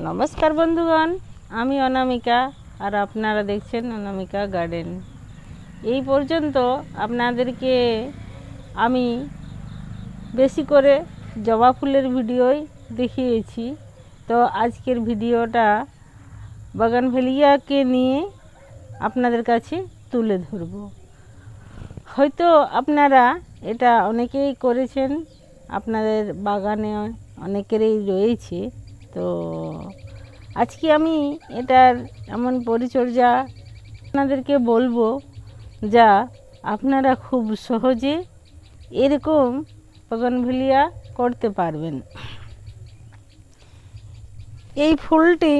নমস্কার বন্ধুগণ, আমি অনামিকা আর আপনারা দেখছেন অনামিকা গার্ডেন। এই পর্যন্ত আপনাদেরকে আমি বেশি করে জবা ফুলের ভিডিওই দেখিয়েছি। তো আজকের ভিডিওটা বাগানভেলিয়াকে নিয়ে আপনাদের কাছে তুলে ধরব। হয়তো আপনারা এটা অনেকেই করেছেন, আপনাদের বাগানে অনেকেরই রয়েছে। তো আজকে আমি এটার এমন পরিচর্যা আপনাদেরকে বলব যা আপনারা খুব সহজে এরকম বাগানভেলিয়া করতে পারবেন। এই ফুলটি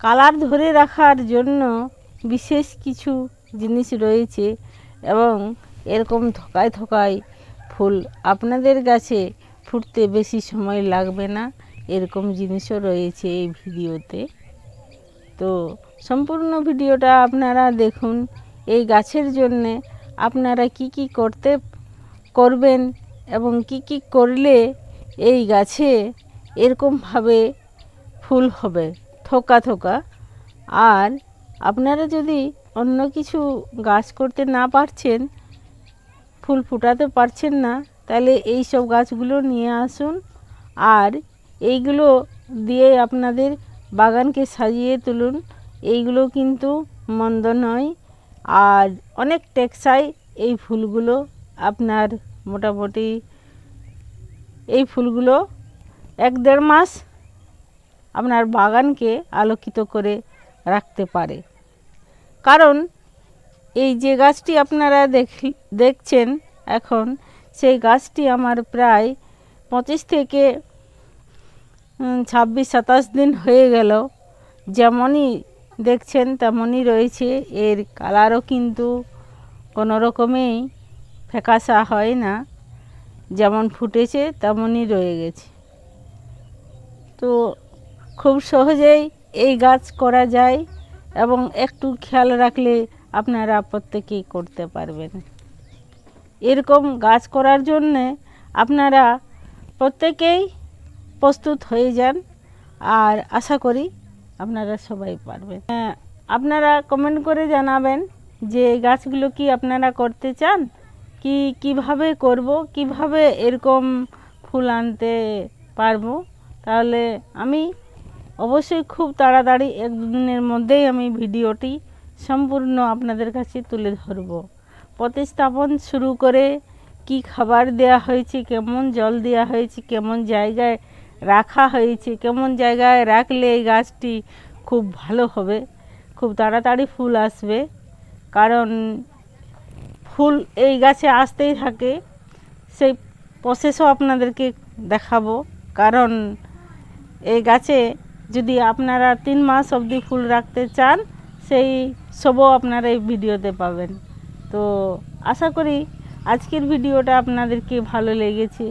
কালার ধরে রাখার জন্য বিশেষ কিছু জিনিস রয়েছে এবং এরকম থকায় থকায় ফুল আপনাদের গাছে ফুটতে বেশি সময় লাগবে না। এরকম জিনিসও রয়েছে এই ভিডিওতে। তো সম্পূর্ণ ভিডিওটা আপনারা দেখুন। এই গাছের জন্যে আপনারা কি কি করতে করবেন এবং কি কি করলে এই গাছে এরকমভাবে ফুল হবে, থোকা থোকা। আর আপনারা যদি অন্য কিছু গাছ করতে না পারছেন, ফুল ফুটাতে পারছেন না, তাহলে এই সব গাছগুলো নিয়ে আসুন। আর এইগুলো দিয়ে আপনাদের বাগানকে সাজিয়ে তুলুন। এইগুলো কিন্তু মন্দ নয়। আর অনেক টেকসাই এই ফুলগুলো আপনার মোটামুটি এই ফুলগুলো এক দেড় মাস আপনার বাগানকে আলোকিত করে রাখতে পারে। কারণ এই যে গাছটি আপনারা দেখ, দেখছেন এখন, সেই গাছটি আমার প্রায় পঁচিশ থেকে ছাব্বিশ, সাতাশ দিন হয়ে গেল। যেমনই দেখছেন, তেমনই রয়েছে। এর কালারও কিন্তু কোনো রকমেই ফ্যাকাশা হয় না। যেমন ফুটেছে, তেমনই রয়ে গেছে। তো খুব সহজেই এই গাছ করা যায় এবং একটু খেয়াল রাখলে আপনারা প্রত্যেকেই করতে পারবেন। এরকম গাছ করার জন্যে আপনারা প্রত্যেকেই প্রস্তুত হয়ে যান। আর আশা করি আপনারা সবাই পারবেন। হ্যাঁ, আপনারা কমেন্ট করে জানাবেন যে গাছগুলো কি আপনারা করতে চান? কি কীভাবে করব? কীভাবে এরকম ফুল আনতে পারব? তাহলে আমি অবশ্যই খুব তাড়াতাড়ি এক দুদিনের মধ্যেই আমি ভিডিওটি সম্পূর্ণ আপনাদের কাছে তুলে ধরব। প্রতিস্থাপন শুরু করে কি খাবার দেওয়া হয়েছে কেমন জল দেওয়া হয়েছে কেমন জায়গায় রাখা হয়েছে, কেমন জায়গায় রাখলে এই গাছটি খুব ভালো হবে। খুব তাড়াতাড়ি ফুল আসবে, কারণ ফুল এই গাছে আসতেই থাকে। সেই প্রসেসও আপনাদেরকে দেখাবো, কারণ এই গাছে যদি আপনারা তিন মাস অবধি ফুল রাখতে চান, সেই সবও আপনারা এই ভিডিওতে পাবেন। তো আশা করি আজকের ভিডিওটা আপনাদেরকে ভালো লেগেছে।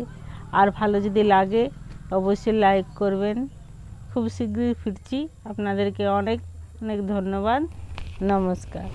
আর ভালো যদি লাগে অবশ্যই লাইক করবেন। খুব শীঘ্রই ফিরছি। আপনাদেরকে অনেক অনেক ধন্যবাদ। নমস্কার।